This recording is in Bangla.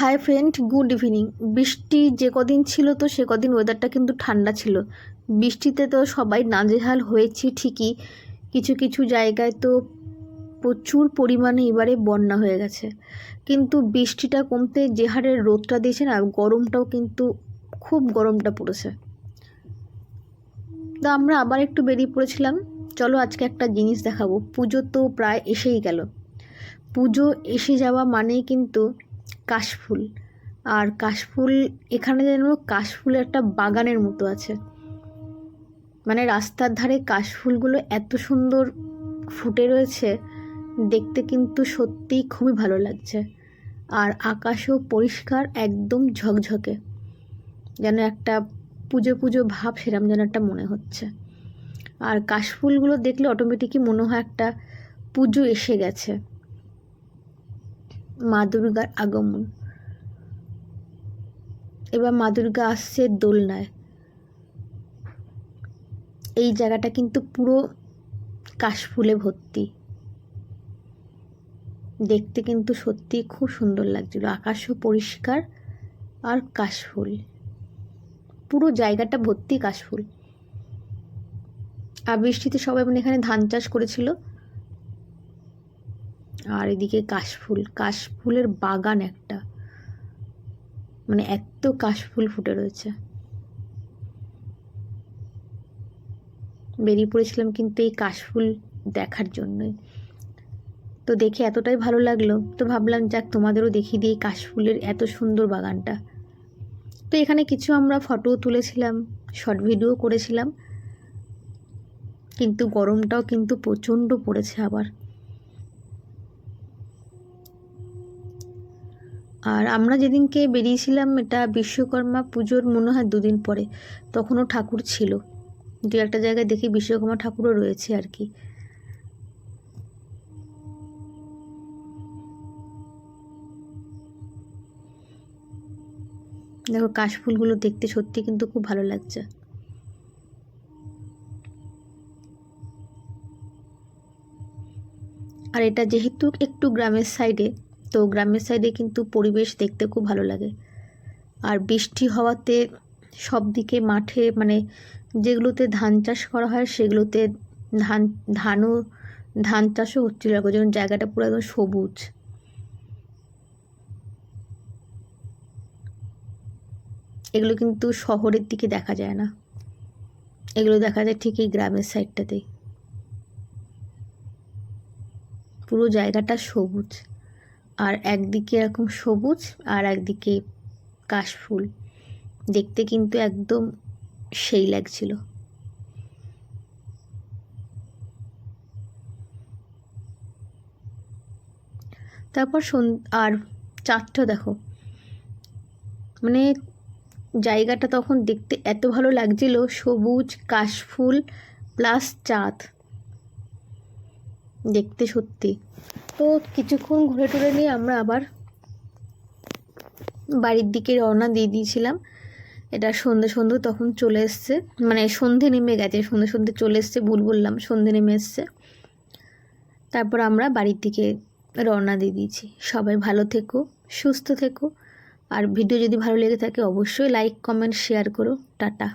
Hi friend, good evening. বৃষ্টি যে কদিন ছিল তো সে কদিন ওয়েদারটা কিন্তু ঠান্ডা ছিল। বৃষ্টিতে তো সবাই নাজেহাল হয়েছে ঠিকই। কিছু কিছু জায়গায় তো প্রচুর পরিমাণে এবারে বন্যা হয়ে গেছে। কিন্তু বৃষ্টিটা কমতে যে হারে রোদটা দিয়েছে না, গরমটাও কিন্তু খুব গরমটা পড়েছে। তো আমরা আবার একটু বেরিয়ে পড়েছিলাম। চলো আজকে একটা জিনিস দেখাবো। পুজো তো প্রায় এসেই গেল। পুজো এসে যাওয়া মানেই কিন্তু কাশফুল। আর কাশফুল, এখানে যেন কাশফুল একটা বাগানের মতো আছে। মানে রাস্তার ধারে কাশফুলগুলো এত সুন্দর ফুটে রয়েছে, দেখতে কিন্তু সত্যিই খুবই ভালো লাগছে। আর আকাশও পরিষ্কার, একদম ঝকঝকে। যেন একটা পুজো পুজো ভাব সেরম যেন একটা মনে হচ্ছে। আর কাশফুলগুলো দেখলে অটোমেটিকই মনে হয় একটা পুজো এসে গেছে। মা দুর্গার আগমন। এবার মা দুর্গা আসছে দোলনায়। এই জায়গাটা কিন্তু পুরো কাশফুলে ভর্তি। দেখতে কিন্তু সত্যি খুব সুন্দর লাগছিল। আকাশও পরিষ্কার আর কাশফুল। পুরো জায়গাটা ভর্তি কাশফুল। আর বৃষ্টিতে সবাই মানে এখানে ধান চাষ করেছিল। আর এদিকে কাশফুল, কাশফুলের বাগান একটা। মানে এত কাশফুল ফুটে রয়েছে। বেরিয়ে পড়েছিলাম কিন্তু এই কাশফুল দেখার জন্যই। তো দেখে এতটাই ভালো লাগল, তো ভাবলাম যাক তোমাদেরও দেখিয়ে দিই কাশফুলের এত সুন্দর বাগানটা। তো এখানে কিছু আমরা ফটো তুলেছিলাম শর্ট ভিডিও করেছিলাম। কিন্তু গরমটাও কিন্তু প্রচণ্ড পড়েছে আবার। আর আমরা যেদিনকে বেরিয়েছিলাম, এটা বিশ্বকর্মা পুজোর মনে হয় দুদিন পরে, তখনও ঠাকুর ছিল। দু একটা জায়গায় দেখি বিশ্বকর্মা ঠাকুরও রয়েছে আর কি। দেখো কাশফুলগুলো দেখতে সত্যি কিন্তু খুব ভালো লাগছে। আর এটা যেহেতু একটু গ্রামের সাইডে তো গ্রামের সাইডে কিন্তু পরিবেশ দেখতে খুব ভালো লাগে। আর বৃষ্টি হওয়াতে সব দিকে মাঠে মানে যেগুলোতে ধান চাষ করা হয় সেগুলোতে ধান, ধানও, ধান চাষও হচ্ছিল। যেমন জায়গাটা পুরো একদম সবুজ। এগুলো কিন্তু শহরের দিকে দেখা যায় না। এগুলো দেখা যায় ঠিক এই গ্রামের সাইডটাতেই পুরো জায়গাটা সবুজ। আর একদিকে এরকম সবুজ আর একদিকে কাশফুল। দেখতে কিন্তু একদম সেই লাগছিল। তারপর আর চাঁদটা দেখো। মানে জায়গাটা তখন দেখতে এত ভালো লাগছিল, সবুজ, কাশফুল, প্লাস চাঁদ। দেখতে সত্যি। তো কিছুক্ষণ ঘুরে টুরে নিয়ে আমরা আবার বাড়ির দিকে রওনা দিয়ে দিয়েছিলাম। এটা সন্ধে সন্ধে তখন চলে এসছে। মানে সন্ধে নেমে গেছে, সন্ধে সন্ধে চলে এসছে ভুল বললাম, সন্ধে নেমে এসছে। তারপর আমরা বাড়ির দিকে রওনা দিয়ে দিয়েছি। সবাই ভালো থেকো, সুস্থ থেকো। আর ভিডিও যদি ভালো লেগে থাকে অবশ্যই লাইক কমেন্ট শেয়ার করো। টাটা।